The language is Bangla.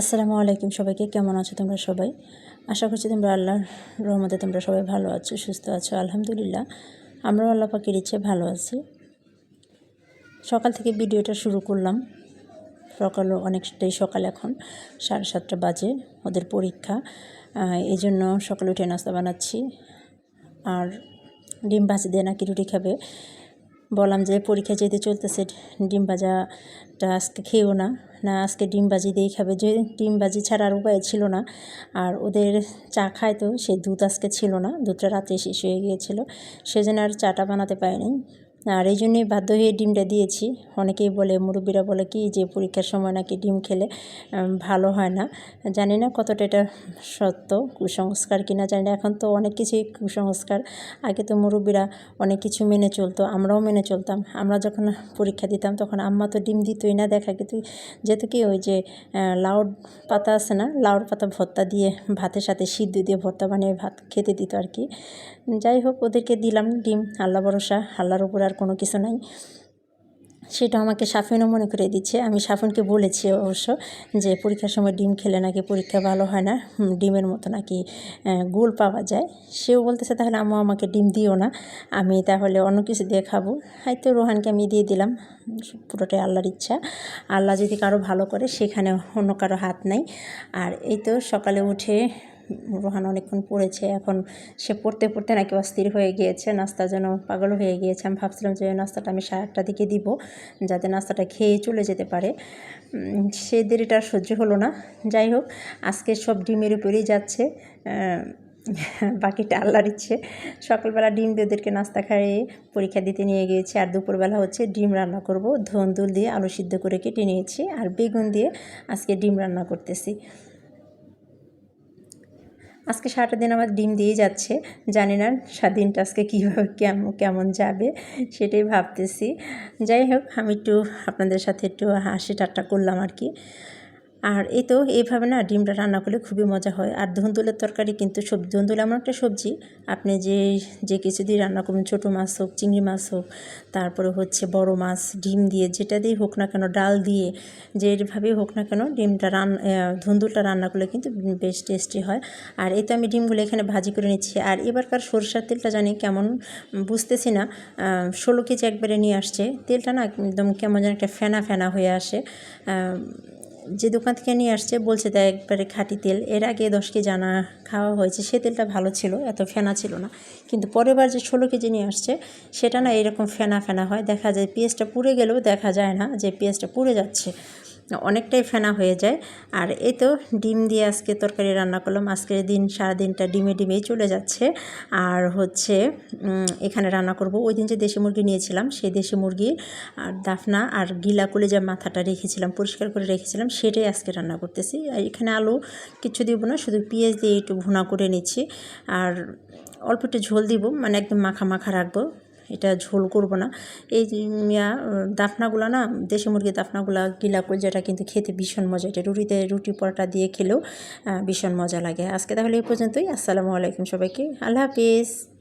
আসসালামু আলাইকুম সবাইকে, কেমন আছো তোমরা সবাই? আশা করছি তোমরা আল্লাহর রহমতে তোমরা সবাই ভালো আছো, সুস্থ আছো, আলহামদুলিল্লাহ। আমরাও আল্লাহ পাখির ইচ্ছে ভালো আছি। সকাল থেকে ভিডিওটা শুরু করলাম। সকাল অনেকটাই সকাল এখন, সাড়ে সাতটা বাজে ওদের পরীক্ষা। এই জন্য সকালে উঠে নাস্তা বানাচ্ছি। আর ডিম ভাজি দিয়ে নাকি রুটি খাবে। বললাম যে পরীক্ষা যেতে চলতেছে, ডিম ভাজাটা আজকে খেয়েও না। না, আজকে ডিম ভাজি দিয়েই খাবে। যে ডিম ভাজি ছাড়া আর উপায় ছিল না। আর ওদের চা খায় তো, সে দুধ আজকে ছিল না। দুধটা রাতে শেষ হয়ে গিয়েছিল। সেজন্য আর চাটা বানাতে পারিনি। আর এই জন্যই বাধ্য হয়ে ডিমটা দিয়েছি। অনেকেই বলে, মুরব্বীরা বলে কি যে, পরীক্ষার সময় নাকি ডিম খেলে ভালো হয় না। জানি না কতটা এটা সত্য, কুসংস্কার কিনা জানি না। এখন তো অনেক কিছুই কুসংস্কার। আগে তো মুরব্বীরা অনেক কিছু মেনে চলতো, আমরাও মেনে চলতাম। আমরা যখন পরীক্ষা দিতাম তখন আম্মা তো ডিম দিতই না, দেখা কিন্তু যেহেতু কি ওই যে লাউর পাতা আছে না, লাউর পাতা ভর্তা দিয়ে ভাতের সাথে সিদ্ধ দিয়ে ভর্তা বানিয়ে ভাত খেতে দিত আর কি। যাই হোক, ওদেরকে দিলাম ডিম, আল্লাহ ভরসা, আল্লাহর উপর আর কোনো কিছু নাই। সেটা আমাকে সাফিনও মনে করে দিচ্ছে। আমি সাফিনকে বলেছি অবশ্য যে পরীক্ষার সময় ডিম খেলে নাকি পরীক্ষা ভালো হয় না ডিমের মতো নাকি গোল পাওয়া যায়। সেও বলতেছে, তাহলে আম্মু আমাকে ডিম দিও না, আমি তাহলে অন্য কিছু দিয়ে খাব। হয়তো রোহানকে আমি দিয়ে দিলাম। পুরোটাই আল্লাহর ইচ্ছা। আল্লাহ যদি কারও ভালো করে, সেখানে অন্য কারও হাত নাই। আর এই তো সকালে উঠে রোহান অনেকক্ষণ পড়েছে, এখন সে পড়তে পড়তে নাকি অস্থির হয়ে গিয়েছে নাস্তার জন্য পাগল হয়ে গিয়েছে। আমি ভাবছিলাম যে নাস্তাটা আমি সাড়ে আটটার দিকে দিব, যাতে নাস্তাটা খেয়ে চলে যেতে পারে। সেই দেরিটা সহ্য হলো না। যাই হোক, আজকে সব ডিমের উপরেই যাচ্ছে বাকিটা আল্লাহর ইচ্ছে। সকালবেলা ডিম দিয়ে ওদেরকে নাস্তা খাইয়ে পরীক্ষা দিতে নিয়ে গিয়েছি, আর দুপুরবেলা হচ্ছে ডিম রান্না করব। ধন্দুল দিয়ে আলু সিদ্ধ করে কেটে নিয়েছি, আর বেগুন দিয়ে আজকে ডিম রান্না করতেছি। আজকে সারাটা দিন আমার ডিম দিয়ে যাচ্ছে। জানি না স্বাধীনটা আজকে কীভাবে কেমন কেমন যাবে, সেটাই ভাবতেছি। যাই হোক, আমি একটু আপনাদের সাথে একটু হাসি ঠাট্টা করলাম আর কি। আর এই তো, এইভাবে না ডিমটা রান্না করলে খুবই মজা হয়। আর ধুন্দুলের তরকারি কিন্তু সবজি ধুন্দুল এমন একটা সবজি, আপনি যে যে কিছু দিয়ে রান্না করবেন, ছোটো মাছ হোক, চিংড়ি মাছ হোক, তারপরে হচ্ছে বড় মাছ, ডিম দিয়ে যেটা দিয়ে হোক না কেন, ডাল দিয়ে যেভাবেই হোক না কেন, ডিমটা রান ধুন্দুলটা রান্না করলে কিন্তু বেশ টেস্টি হয়। আর এই তো আমি ডিমগুলো এখানে ভাজি করে নিচ্ছি। আর এবারকার সরষার তেলটা জানি কেমন, বুঝতেছি না ষোলো কেজি একবারে নিয়ে আসছে। তেলটা না একদম কেমন যেন একটা ফেনা ফেনা হয়ে আসে। যে দোকান থেকে নিয়ে আসছে, বলছে তাই একবারে খাঁটি তেল। এর আগে দশ কেজি আনা খাওয়া হয়েছে, সে তেলটা ভালো ছিল, এত ফেনা ছিল না। কিন্তু পরের বার যে ষোলো কেজি নিয়ে আসছে, সেটা না এরকম ফেনা ফেনা হয়। দেখা যায় পেঁয়াজটা পুড়ে গেলেও দেখা যায় না যে পেঁয়াজটা পুড়ে যাচ্ছে। অনেকটাই ফেনা হয়ে যায়। আর এই তো ডিম দিয়ে আজকে তরকারি রান্না করলাম। আজকের দিন, সারাদিনটা ডিমে ডিমেই চলে যাচ্ছে। আর হচ্ছে এখানে রান্না করব। ওই দিন যে দেশি মুরগি নিয়েছিলাম, সেই দেশি মুরগি আর দাফনা আর গিলা করে যে মাথাটা রেখেছিলাম, পরিষ্কার করে রেখেছিলাম। সেটাই আজকে রান্না করতেছি। আর এখানে আলু কিছু দিব না, শুধু পেঁয়াজ দিয়ে একটু ভুনা করে নিচ্ছি। আর অল্প একটু ঝোল দিব মানে একদম মাখা মাখা রাখব। এটা ঝোল করব না। এই দাফনাগুলো না, দেশি মুরগির দাফনাগুলো গিলা যেটা কিন্তু খেতে ভীষণ মজা। এটা রুটিতে রুটি পরোটা দিয়ে খেলেও ভীষণ মজা লাগে। আজকে তাহলে এই পর্যন্তই। আসসালামু আলাইকুম সবাইকে। আল্লাহ হাফিজ।